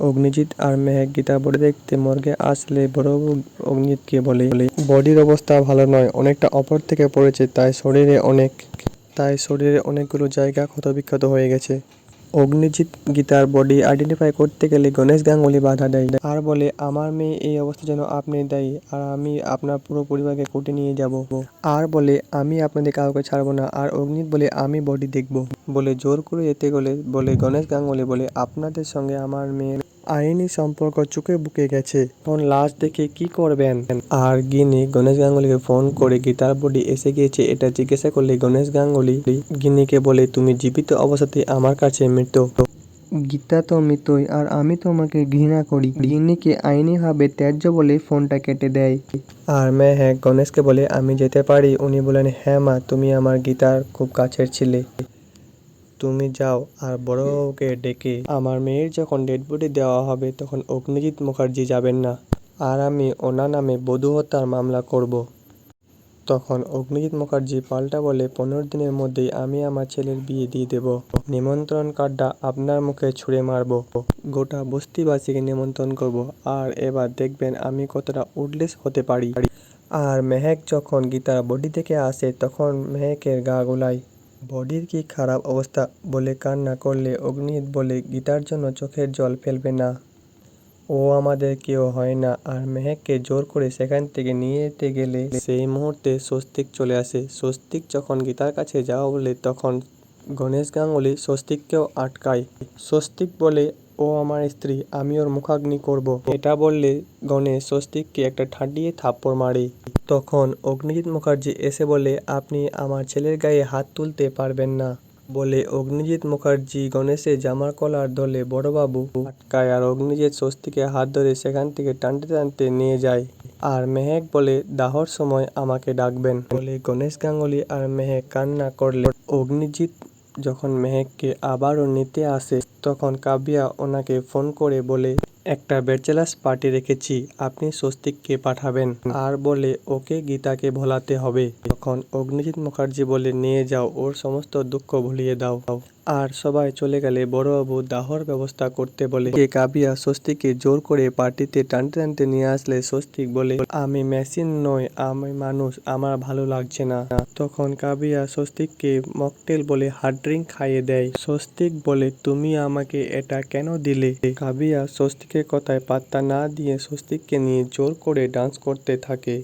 অগ্নিজিৎ আর মেহেক গীতা বডি দেখতে মর্গে আসলে বড়বাবু অগ্নিজিৎকে বলে। বডির অবস্থা ভালো নয়, অনেকটা অপর থেকে পড়েছে, তাই শরীরে অনেক, তাই শরীরে অনেকগুলো জায়গা ক্ষতবিক্ষত হয়ে গেছে। অগ্নিজিৎ গীতার বডি আইডেন্টিফাই করতে গেলে গণেশ গাঙ্গুলি বাধা দেয়। আর বলে, আমার মেয়ে এই অবস্থা যেন আপনি দায়ী, আর আমি আপনার পুরো পরিবারকে কোর্টে নিয়ে যাব। আর বলে, আমি আপনাদের কাউকে ছাড়বো না। আর অগ্নিজিৎ বলে, আমি বডি দেখব। বলে, জোর করে যেতে গেলে, বলে, গণেশ গাঙ্গুলি বলে, আপনাদের সঙ্গে আমার মেয়ের আইনি সম্পর্ক চুকে বুকে গেছে। এখন লাশ দেখে কি করবেন? আর গিনি গণেশ গাঙ্গুলিকে ফোন করে গীতার বডি এসে গিয়েছে এটা জিজ্ঞাসা করলে গণেশ গাঙ্গুলি গিনিকে বলে তুমি জীবিত অবস্থাতে আমার কাছে মৃত। গীতা তো মৃতই আর আমি তোমাকে ঘৃণা করি। গিন্নিকে আইনিভাবে ত্যায্য বলে ফোনটা কেটে দেয়। আর মেহেক গণেশকে বলে আমি যেতে পারি। উনি বলেন হ্যাঁ মা তুমি আমার গীতার খুব কাছের ছিলে। তুমি যাও আর বড়বাবুকে ডেকে। আমার মেয়ের যখন ডেড বডি দেওয়া হবে, তখন অগ্নিজিৎ মুখার্জি যাবেন না। আর আমি ওনার নামে বধূ হত্যার মামলা করব। তখন অগ্নিজিৎ মুখার্জি পাল্টা বলে, পনেরো দিনের মধ্যেই আমি আমার ছেলের বিয়ে দিয়ে দেব। নিমন্ত্রণ কার্ডটা আপনার মুখে ছুঁড়ে মারব। গোটা বস্তিবাসীকে নিমন্ত্রণ করব। আর এবার দেখবেন আমি কতটা উডলেস হতে পারি। আর মেহেক যখন গীতার বডি থেকে আসে, তখন মেহেকের গা গোলায়। বডির কি খারাপ অবস্থা বলে কান্না করলে অগ্নিজিৎ বলে গীতার জন্য চোখের জল ফেলবে না। ও আমাদের কেউ হয় না আর মেহেককে জোর করে সেখান থেকে নিয়ে যেতে গেলে সেই মুহূর্তে স্বস্তিক চলে আসে। স্বস্তিক যখন গীতার কাছে যাওয়া বলে তখন গণেশ গাঙ্গুলি স্বস্তিককেও আটকায়। স্বস্তিক বলে, ও আমার স্ত্রী, আমি ওর মুখাগ্নি করব। এটা বললে গণেশ স্বস্তিককে একটা ঠাঁটিয়ে থাপ্পড় মারে। তখন অগ্নিজিৎ মুখার্জি এসে বলে, আপনি আমার ছেলের গায়ে হাত তুলতে পারবেন না। বলে অগ্নিজিৎ মুখার্জি গণেশের জামার কলার ধরে বড়বাবু আটকায় আর অগ্নিজিৎ স্বস্তিকে হাত ধরে সেখান থেকে টানতে টানতে নিয়ে যায়। আর মেহেক বলে, দাহর সময় আমাকে ডাকবেন। বলে গণেশ গাঙ্গুলি আর মেহেক কান্না করলে অগ্নিজিৎ যখন মেহেককে আবারও নিতে আসে, তখন কাবিয়া ওনাকে ফোন করে বলে একটা ব্যাচেলার্স পার্টি রেখেছি, আপনি স্বস্তিককে পাঠাবেন। আর বলে, ওকে গীতাকে ভোলাতে হবে। তখন অগ্নিজিৎ মুখার্জি বলে, নিয়ে যাও, ওর সমস্ত দুঃখ ভুলিয়ে দাও। আর সবাই চলে গেলে বড়বাবু দাহর ব্যবস্থা করতে বলে, কে কাবিয়া স্বস্তিককে জোর করে পার্টিতে টানতে টানতে নিয়ে আসলে স্বস্তিক? বলে, আমি মেশিন নই, আমি মানুষ, আমার ভালো লাগছে না। তখন কাবিয়া স্বস্তিককে মকটেল বলে, হার্ড ড্রিঙ্ক খাইয়ে দেয়। স্বস্তিক বলে, তুমি আমাকে এটা কেন দিলে? কাবিয়া স্বস্তিকের কথায় পাত্তা না দিয়ে স্বস্তিককে নিয়ে জোর করে ডান্স করতে থাকে।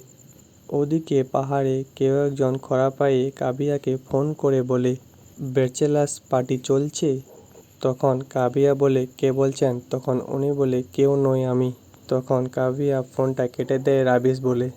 ওদিকে পাহাড়ে কেউ একজন খরা পায়ে কাবিয়াকে ফোন করে বলে, ব্যাচেলার্স পার্টি চলছে? তখন কাবিয়া বলে, কে বলছেন? তখন উনি বলে, কেউ নই আমি। তখন কাবিয়া ফোনটা কেটে দেয় রাবিস বলে।